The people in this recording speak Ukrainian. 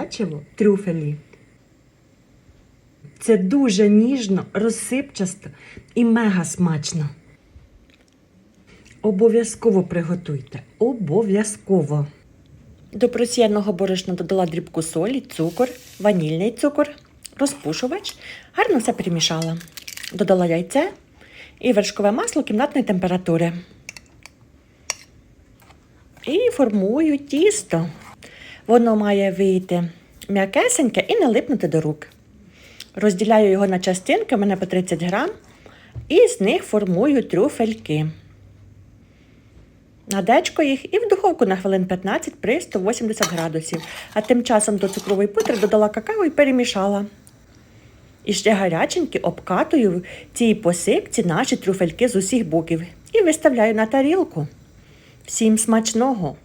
печиво трюфелі. Це дуже ніжно, розсипчасто і мега смачно. Обов'язково приготуйте. Обов'язково. До просіяного борошна додала дрібку солі, цукор, ванільний цукор, розпушувач. Гарно все перемішала. Додала яйце і вершкове масло кімнатної температури. І формую тісто. Воно має вийти м'якесеньке і не липнути до рук. Розділяю його на частинки, в мене по 30 грам, і з них формую трюфельки. Надечко їх і в духовку на хвилин 15 при 180 градусів. А тим часом до цукрової пудри додала какао і перемішала. І ще гаряченькі обкатую в цій посипці наші трюфельки з усіх боків і виставляю на тарілку. Всім смачного!